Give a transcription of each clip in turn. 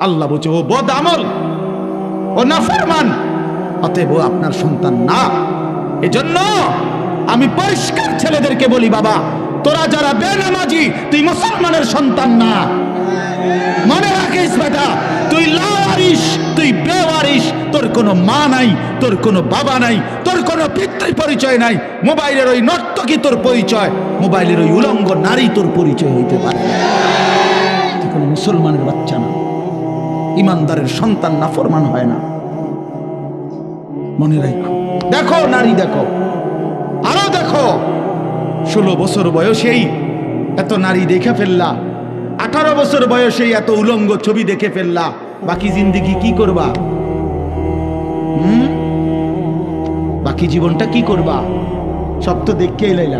আল্লাহ বলছে, ও বদ আমল, ও না নাফরমান, অতএব আপনার সন্তান না। এজন্য আমি পরিষ্কার ছেলেদেরকে বলি, বাবা, তোরা যারা বেনামাজি, তুই মুসলমানের সন্তান না। মনে রাখিস বেটা, তুই লাওয়ারিস, তুই বেওয়ারিস, তোর কোনো মা নাই, তোর কোনো বাবা নাই, তোর কোনো পিতৃ পরিচয় নাই, মোবাইলের ওই নর্তকী তোর পরিচয়, মোবাইলের ওই উলঙ্গ নারী তোর পরিচয় হইতে পারে। তুই কোনো মুসলমানের বাচ্চা না। ইমানদারের সন্তান না ফরমান হয় না। মনে রাখো। দেখো নারী, দেখো। আরও দেখো। ষোলো বছর বয়সেই এত নারী দেখে ফেললা। আঠারো বছর বয়সেই এত উলঙ্গ ছবি দেখে ফেললা। বাকি জিন্দিগি কি করবা? হুম? বাকি জীবনটা কি করবা? সব তো দেখেই লাইলা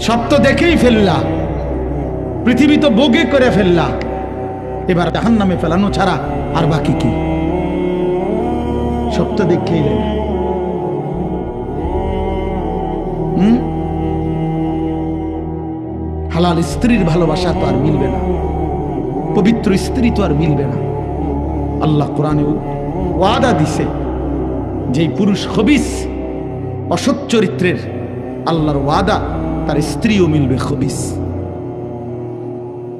সব তো দেখেই ফেললা। পৃথিবী তো বোগে করে ফেললা। এবার জাহান নামে ফেলানো ছাড়া আর বাকি কি? সব তো দেখেই লাইলা হালাল স্ত্রীর ভালোবাসা তো আর মিলবে না। পবিত্র স্ত্রী তো আর মিলবে না। আল্লাহ কোরআনে ওয়াদা দিছে যেই পুরুষ খবিস, অসৎ চরিত্রের আল্লাহর ওয়াদা, তার স্ত্রীও মিলবে খবিস।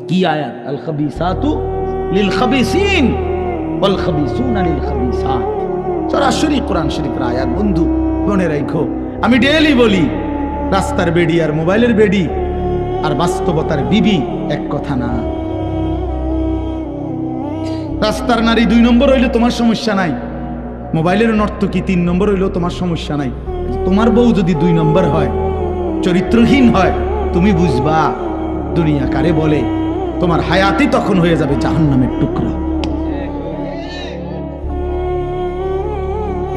কি আয়াত? আল খাবিসাতু কোরআন বন্ধু, মনে আমি ডেইলি বলি, রাস্তার বেডি আর মোবাইলের বেডি, আর বাস্তবতার বিবি এক কথা না। রাস্তার নারী দুই নম্বর হইলে তোমার সমস্যা নাই, মোবাইলের নর্তকী তিন নম্বর হইলেও তোমার সমস্যা নাই তোমার বউ যদি দুই নম্বর হয়, চরিত্রহীন হয়, তুমি বুঝবা, দুনিয়া কারে বলে। তোমার হায়াতি তখন হয়ে যাবে জাহান্নামের টুকরা।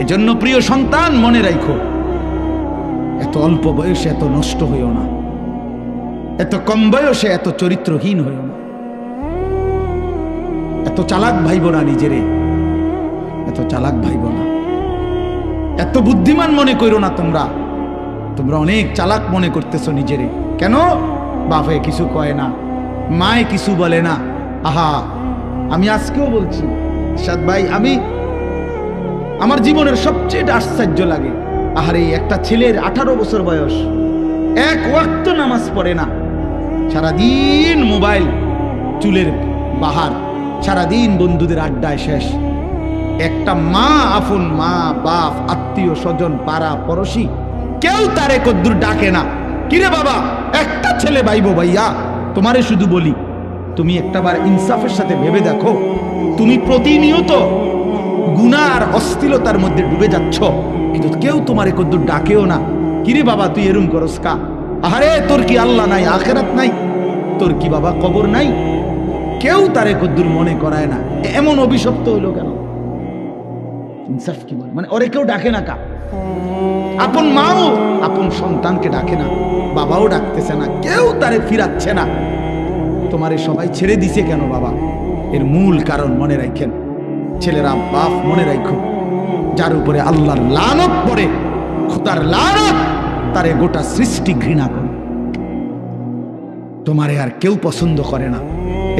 এজন্য প্রিয় সন্তান, মনে রাখো এত অল্প বয়সে এত নষ্ট হইও না। এত কম বয়সে এত চরিত্রহীন হইও না। এত চালাক ভাইব না নিজেরে। এত চালাক ভাইব না। এত বুদ্ধিমান মনে করো না তোমরা। তোমরা অনেক চালাক মনে করতেছো নিজেরে। কেন? বাপে কিছু কয় না। মায়ে কিছু বলে না। আহা, আমি আজকেও বলছি, সাদ ভাই, আমি, আমার জীবনের সবচেয়ে আশ্চর্য লাগে। আহারে, একটা ছেলের আঠারো বছর বয়স, এক ওয়াক্ত নামাজ পড়ে না। সারাদিন মোবাইল, চুলের বাহার, সারাদিন বন্ধুদের আড্ডায় শেষ। একটা মা আফন মা, বাপ, আত্মীয় স্বজন, পাড়া, পড়শি, কেউ তারে কদ্দুর ডাকে না। কিরে বাবা, একটা ছেলে বাইবো ভাইয়া তোমারে শুধু বলি, তুমি একটাবার ইনসাফের সাথে ভেবে দেখো। তুমি প্রতিনিয়ত গুনাহ আর অস্থিরতার মধ্যে ডুবে যাচ্ছ, কিন্তু কেউ তোমারে কদ্দুর ডাকেও না। কিরে বাবা, তুই এরম করস কা? আরে তোর কি আল্লাহ নাই, আখেরাত নাই? তোর কি বাবা কবর নাই? কেউ তারে কদ্দুর মনে করায় না। এমন অভিশপ্ত হইল কেন? ইনসাফ কি বলে? মানে ওরে কেউ ডাকে না কা আপন মাও আপন সন্তানকে ডাকে না। বাবাও ডাকতেছে না, কেউ তারে ফিরাচ্ছে না। তোমারে সবাই ছেড়ে দিছে কেন বাবা? এর মূল কারণ মনে রাখেন। ছেলেরা বাপ মনে রাখো যার উপরে আল্লাহর লানত পড়ে, খোদার লানত, তারে গোটা সৃষ্টি ঘৃণা করে। তোমারে আর কেউ পছন্দ করে না,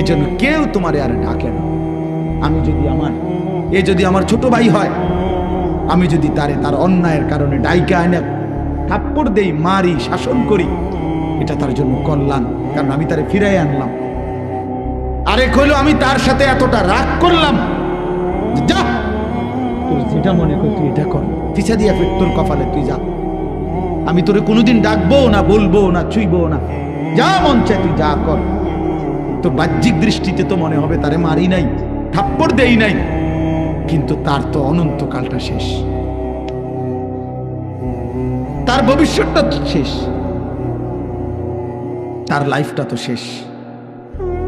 এজন্য কেউ তোমারে আর ডাকে না। আমি যদি আমার এ যদি আমার ছোট ভাই হয়, আমি যদি তারে তার অন্যায়ের কারণে ডাইকা এনে থাপ্পড় দেই, মারি, শাসন করি, এটা তার জন্য কল্যাণ, কারণ আমি তারে ফিরাই আনলাম। আরেক হইল আমি তার সাথে এতটা রাগ করলাম যা তোর যেটা মনে কর, তুই এটা কর। পিছা দিয়া ফের তোর কপালে তুই যা। আমি তোরে কোনোদিন ডাকবো না, বলব না, ছুইবো না। যা মন চায় তুই যা কর। তোর বাহ্যিক দৃষ্টিতে তো মনে হবে তারে মারি নাই, থাপ্পড় দেই নাই। কিন্তু তার তো অনন্তকালটা শেষ। তার ভবিষ্যৎটা শেষ। তার লাইফটা তো শেষ।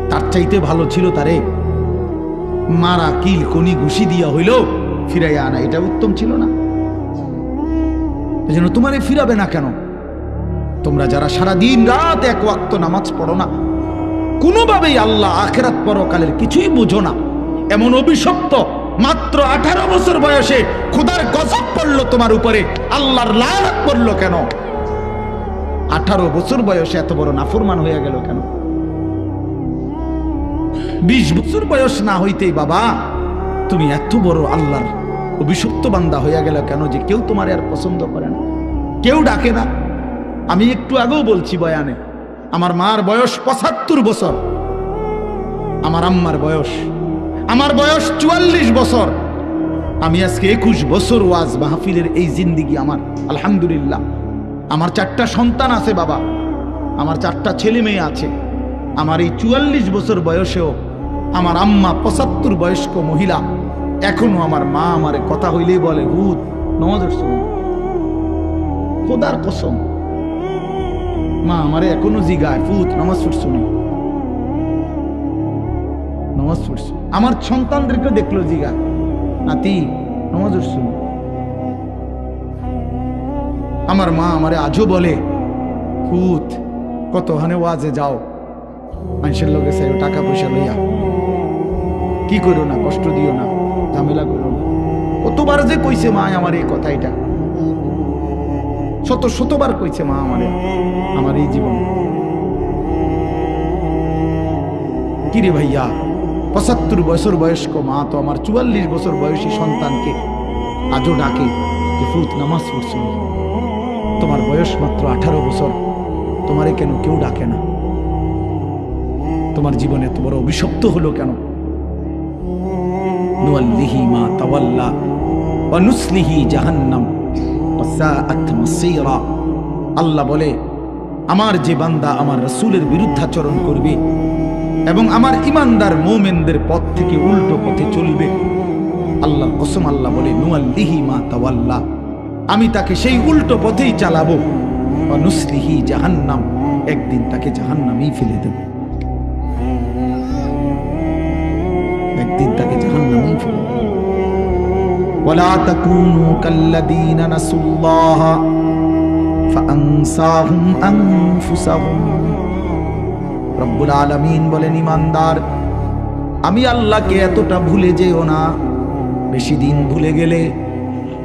তার চাইতে ভালো ছিল তারে মারা কিল কনি ঘুষি দিয়া হইল ফিরাইয়া আনা। এটা উত্তম ছিল না। জন্য তোমারে ফিরাবে না কেন? তোমরা যারা সারা দিন রাত এক ওয়াক্ত নামাজ পড়ো না, কোনোভাবেই আল্লাহ আখেরাত পরকালের কিছুই বুঝো না। এমন অভিশপ্ত মাত্র আঠারো বছর বয়সে খুদার গজব পড়ল তোমার উপরে। আল্লাহর লালত পড়ল কেন? আঠারো বছর বয়সে এত বড় নাফরমান হয়ে গেল কেন? বিশ বছর বয়স না হইতেই বাবা, তুমি এত বড় আল্লাহর অভিশপ্ত বান্দা হইয়া গেল কেন যে কেউ তোমার আর পছন্দ করে না? কেউ ডাকে না। আমি একটু আগেও বলছি বয়ানে, আমার মার বয়স পঁচাত্তর বছর, আমার আম্মার বয়স আমার বয়স চুয়াল্লিশ বছর। আমি আজকে একুশ বছর ওয়াজ মাহফিলের এই জিন্দিগি আমার, আলহামদুলিল্লাহ। আমার চারটা সন্তান আছে বাবা। আমার চারটা ছেলে মেয়ে আছে। আমার এই চুয়াল্লিশ বছর বয়সেও আমার আম্মা পঁচাত্তর বয়স্ক মহিলা এখনও আমার মা আমারে কথা হইলেই বলে ভূত নজর শুনুন খোদার কসম। মা আমারে এখনও জিগায় ভূত নামাজ পড়ছুনি নামাজ পড়ছো। আমার সন্তানদেরকে দেখল জিগা। নাতি, নামাজ পড়ছুনি আমার মা আমারে আজও বলে ভূত কত হানে ওয়াজে যাও। মানুষের লোকে সে টাকা পয়সা লইয়া। কি করো না, কষ্ট দিও না, ঝামেলা করো না। কতবার যে কইছে মা আমার এই কথা এটা। শত শতবার কইছে মা আমারে, আমার এই জীবন। কিরে ভাইয়া পঁচাত্তর বছর বয়স্ক মা তো আমার চুয়াল্লিশ বছর বয়সী সন্তানকে আজও ডাকে যে, ফুত, নামাজ পড়ছো তোমার বয়স মাত্র আঠারো বছর। তোমারে কেন কেউ ডাকে না? তোমার জীবনে এত বড় অভিশপ্ত হলো কেন? নুয়াল্লিহি মা তাওয়াল্লা ওয়া নুসলিহি জাহান্নাম। আল্লাহ বলে, আমার যে বান্দা আমার রাসূলের বিরুদ্ধাচরণ করবে এবং আমার ইমানদার মোমেনদের পথ থেকে উল্টো পথে চলবে আল্লাহর কসম আল্লাহ বলে নুয়াল্লিহি মা তাওয়াল্লা আমি তাকে সেই উল্টো পথেই চালাবো ওয়া নুসলিহি জাহান্নাম একদিন তাকে জাহান্নামেই ফেলে দেব একদিন তাকে জাহান্নামেই ফেলে দেব ولا تكونوا كالذين نسوا الله فأنساهم أنفسهم রব্বুল আলামিন বলেন ইমানদার আমি আল্লাহকে এতটা ভুলে যেও না। বেশি দিন ভুলে গেলে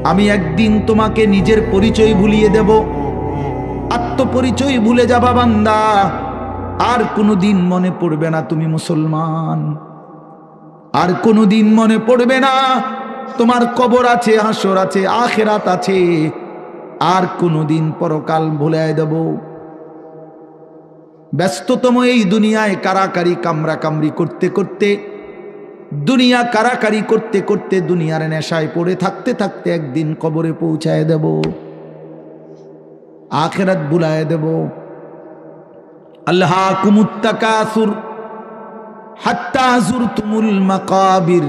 আমি একদিন তোমাকে নিজের পরিচয় ভুলিয়ে দেব। আত্মপরিচয় ভুলে যাবা বান্দা। আর কোনো দিন মনে পড়বে না তুমি মুসলমান। আর কোনো দিন মনে পড়বে না তোমার কবর আছে, হাসর আছে, আখেরাত আছে। আর কোনোদিন পরকাল ভুলে দেব। ব্যস্ততম এই দুনিয়ায় কারাকারি কামরা কামড়ি করতে করতে, দুনিয়া কারাকারি করতে করতে দুনিয়ার নেশায় পড়ে থাকতে থাকতে একদিন কবরে পৌঁছায় দেব, আখেরাত বুলায় দেব। আল্লাহ কুমুত্তাকাসুর, হাত্তা তুমুল মাকাবির।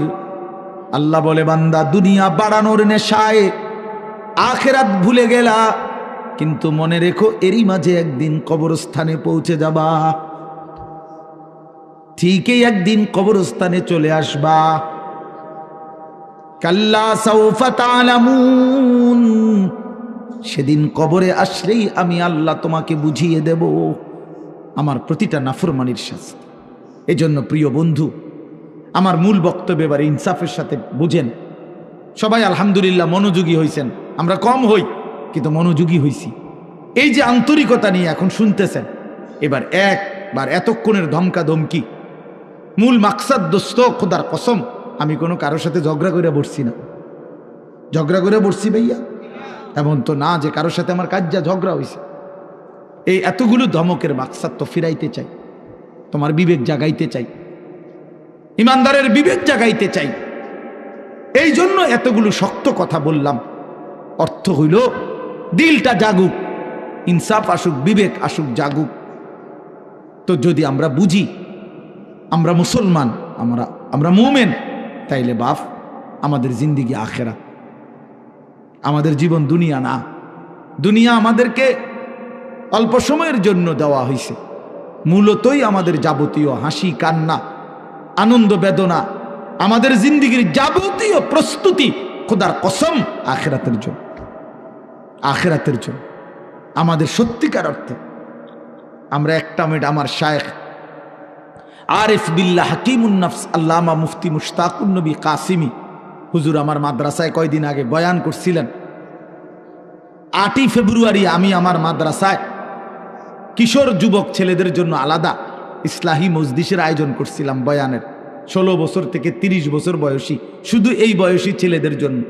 আল্লাহ বলে, বান্দা, দুনিয়া বাড়ানোর নেশায় আখেরাত ভুলে গেলা। কিন্তু মনে রেখো, এরই মাঝে একদিন কবরস্থানে পৌঁছে যাবা। ঠিকই একদিন কবরস্থানে চলে আসবা। কাল্লা সেদিন কবরে আসলেই আমি আল্লাহ তোমাকে বুঝিয়ে দেব, আমার প্রতিটা নাফরমানির শাস্তি। এজন্য প্রিয় বন্ধু, আমার মূল বক্তব্য এবার ইনসাফের সাথে বুঝেন। সবাই আলহামদুলিল্লাহ মনোযোগী হয়েছেন আমরা কম হই। কিন্তু মনোযোগী হইছি এই যে আন্তরিকতা নিয়ে এখন শুনতেছেন এবার একবার এতক্ষণের ধমকা ধমকি মূল মাকসাদ দোস্ত খোদার কসম আমি কোনো কারোর সাথে ঝগড়া করে বসছি না ঝগড়া করে বসছি ভাইয়া এমন তো না যে কারোর সাথে আমার কাজ যা ঝগড়া হয়েছে এই এতগুলো ধমকের মাকসাদ তো ফিরাইতে চাই তোমার বিবেক জাগাইতে চাই ইমানদারের বিবেক জাগাইতে চাই এই জন্য এতগুলো শক্ত কথা বললাম অর্থ হইল দিলটা জাগুক, ইনসাফ আসুক, বিবেক আসুক, জাগুক। তো যদি আমরা বুঝি, আমরা মুসলমান, আমরা আমরা মুমেন, তাইলে বাপ, আমাদের জিন্দিগি আখেরা। আমাদের জীবন দুনিয়া না। দুনিয়া আমাদেরকে অল্প সময়ের জন্য দেওয়া হয়েছে মূলতই আমাদের যাবতীয় হাসি, কান্না, আনন্দ, বেদনা, আমাদের জিন্দিগির যাবতীয় প্রস্তুতি খোদার কসম আখেরাতের জন্য। আখেরাতের জন্য। আমাদের সত্যিকার অর্থে আমরা একটা মিনিট আমার শায়েখ। আরিফ বিল্লাহ হাকিমুন্নফস আল্লামা মুফতি মুশতাকুন্নবী কাসিমি। হুজুর, আমার মাদ্রাসায় কয়দিন আগে বয়ান করছিলেন। আটই ফেব্রুয়ারি আমি আমার মাদ্রাসায় কিশোর যুবক ছেলেদের জন্য আলাদা ইসলাহি মজদিসের আয়োজন করছিলাম বয়ানের। ষোলো বছর থেকে ৩০ বছর বয়সী, শুধু এই বয়সী ছেলেদের জন্য।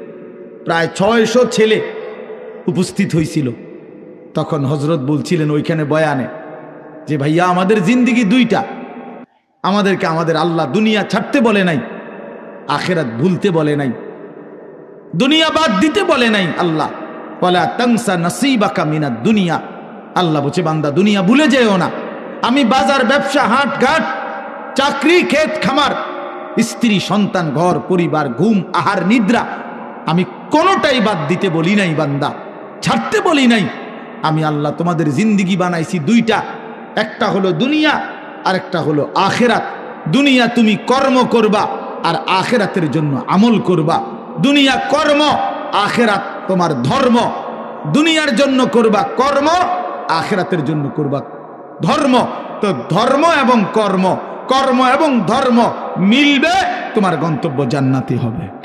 প্রায় ছয়শো ছেলে উপস্থিত হয়েছিল তখন হজরত বলছিলেন, ওইখানে বয়ানে যে, ভাইয়া, আমাদের জিন্দিগি দুইটা। আমাদেরকে আমাদের আল্লাহ দুনিয়া ছাড়তে বলে নাই, আখেরাত ভুলতে বলে নাই, দুনিয়া বাদ দিতে বলে নাই আল্লাহ। বলে তংসা নসিবাকা মিনা দুনিয়া। আল্লাহ বলছে, বান্দা, দুনিয়া ভুলে যেও না। আমি বাজার, ব্যবসা হাট ঘাট চাকরি, ক্ষেত, খামার, স্ত্রী, সন্তান, ঘর, পরিবার, ঘুম, আহার, নিদ্রা, আমি কোনোটাই বাদ দিতে বলি নাই, বান্দা। ছাড়তে বলি নাই। আমি আল্লাহ তোমাদের জিন্দিগি বানাইছি দুইটা। একটা হলো দুনিয়া আর একটা হলো আখেরাত। দুনিয়া তুমি কর্ম করবা আর আখেরাতের জন্য আমল করবা। দুনিয়া কর্ম, আখেরাত তোমার ধর্ম। দুনিয়ার জন্য করবা কর্ম, আখেরাতের জন্য করবা ধর্ম। তো ধর্ম এবং কর্ম কর্ম এবং ধর্ম মিলবে, তোমার গন্তব্য জান্নাতি হবে।